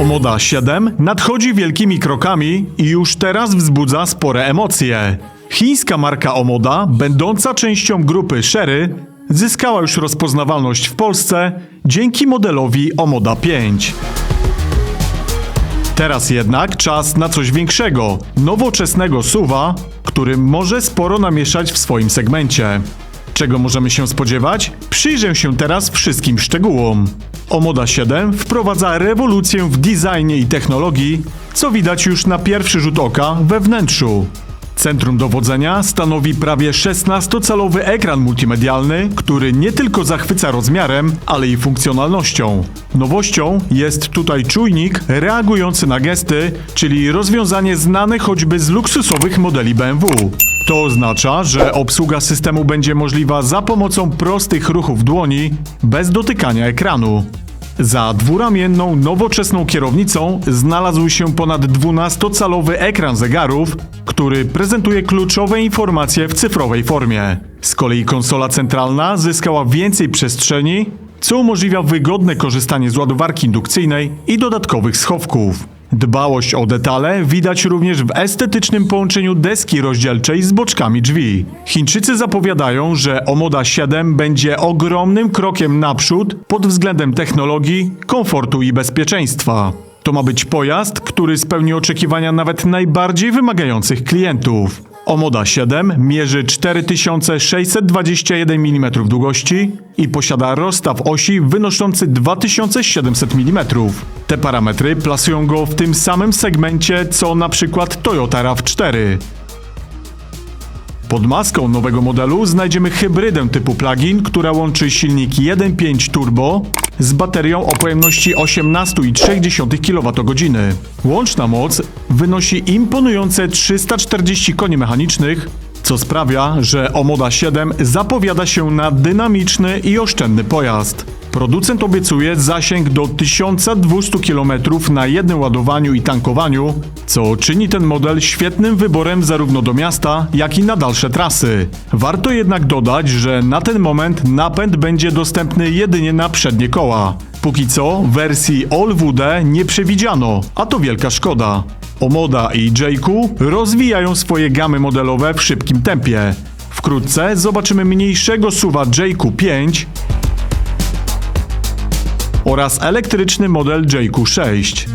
Omoda 7 nadchodzi wielkimi krokami i już teraz wzbudza spore emocje. Chińska marka Omoda, będąca częścią grupy Sherry, zyskała już rozpoznawalność w Polsce dzięki modelowi Omoda 5. Teraz jednak czas na coś większego, nowoczesnego suwa, który może sporo namieszać w swoim segmencie. Czego możemy się spodziewać? Przyjrzę się teraz wszystkim szczegółom. Omoda 7 wprowadza rewolucję w designie i technologii, co widać już na pierwszy rzut oka we wnętrzu. Centrum dowodzenia stanowi prawie 16-calowy ekran multimedialny, który nie tylko zachwyca rozmiarem, ale i funkcjonalnością. Nowością jest tutaj czujnik reagujący na gesty, czyli rozwiązanie znane choćby z luksusowych modeli BMW. To oznacza, że obsługa systemu będzie możliwa za pomocą prostych ruchów dłoni, bez dotykania ekranu. Za dwuramienną, nowoczesną kierownicą znalazł się ponad 12-calowy ekran zegarów, który prezentuje kluczowe informacje w cyfrowej formie. Z kolei konsola centralna zyskała więcej przestrzeni, co umożliwia wygodne korzystanie z ładowarki indukcyjnej i dodatkowych schowków. Dbałość o detale widać również w estetycznym połączeniu deski rozdzielczej z boczkami drzwi. Chińczycy zapowiadają, że Omoda 7 będzie ogromnym krokiem naprzód pod względem technologii, komfortu i bezpieczeństwa. To ma być pojazd, który spełni oczekiwania nawet najbardziej wymagających klientów. Omoda 7 mierzy 4621 mm długości i posiada rozstaw osi wynoszący 2700 mm. Te parametry plasują go w tym samym segmencie co na przykład Toyota RAV4. Pod maską nowego modelu znajdziemy hybrydę typu plug-in, która łączy silnik 1.5 turbo z baterią o pojemności 18,3 kWh. Łączna moc wynosi imponujące 340 koni mechanicznych, co sprawia, że Omoda 7 zapowiada się na dynamiczny i oszczędny pojazd. Producent obiecuje zasięg do 1200 km na jednym ładowaniu i tankowaniu, co czyni ten model świetnym wyborem zarówno do miasta, jak i na dalsze trasy. Warto jednak dodać, że na ten moment napęd będzie dostępny jedynie na przednie koła. Póki co wersji All WD nie przewidziano, a to wielka szkoda. Omoda i JQ rozwijają swoje gamy modelowe w szybkim tempie. Wkrótce zobaczymy mniejszego suwa JQ 5 oraz elektryczny model JQ6.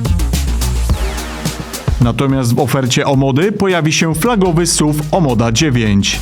Natomiast w ofercie Omody pojawi się flagowy SUV Omoda 9.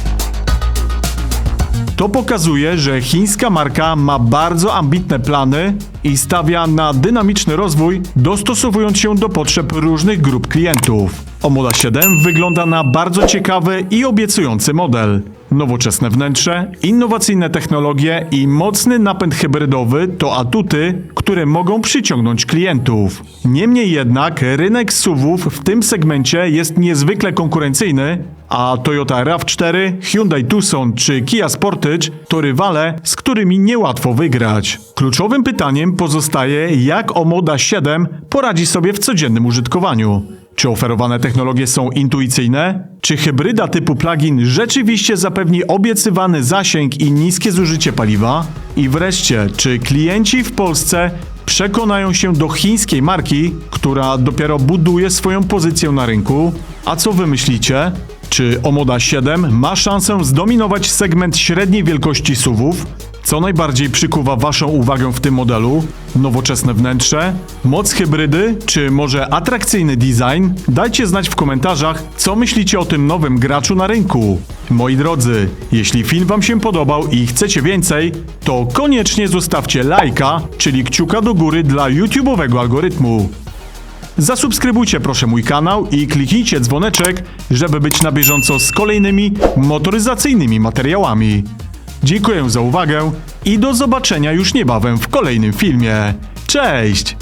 To pokazuje, że chińska marka ma bardzo ambitne plany i stawia na dynamiczny rozwój, dostosowując się do potrzeb różnych grup klientów. Omoda 7 wygląda na bardzo ciekawy i obiecujący model. Nowoczesne wnętrze, innowacyjne technologie i mocny napęd hybrydowy to atuty, które mogą przyciągnąć klientów. Niemniej jednak rynek SUVów w tym segmencie jest niezwykle konkurencyjny, a Toyota RAV4, Hyundai Tucson czy Kia Sportage to rywale, z którymi niełatwo wygrać. Kluczowym pytaniem pozostaje, jak Omoda 7 poradzi sobie w codziennym użytkowaniu. Czy oferowane technologie są intuicyjne? Czy hybryda typu plug-in rzeczywiście zapewni obiecywany zasięg i niskie zużycie paliwa? I wreszcie, czy klienci w Polsce przekonają się do chińskiej marki, która dopiero buduje swoją pozycję na rynku? A co wy myślicie? Czy Omoda 7 ma szansę zdominować segment średniej wielkości SUVów? Co najbardziej przykuwa Waszą uwagę w tym modelu? Nowoczesne wnętrze? Moc hybrydy? Czy może atrakcyjny design? Dajcie znać w komentarzach, co myślicie o tym nowym graczu na rynku. Moi drodzy, jeśli film Wam się podobał i chcecie więcej, to koniecznie zostawcie lajka, czyli kciuka do góry dla YouTube'owego algorytmu. Zasubskrybujcie proszę mój kanał i kliknijcie dzwoneczek, żeby być na bieżąco z kolejnymi motoryzacyjnymi materiałami. Dziękuję za uwagę i do zobaczenia już niebawem w kolejnym filmie. Cześć!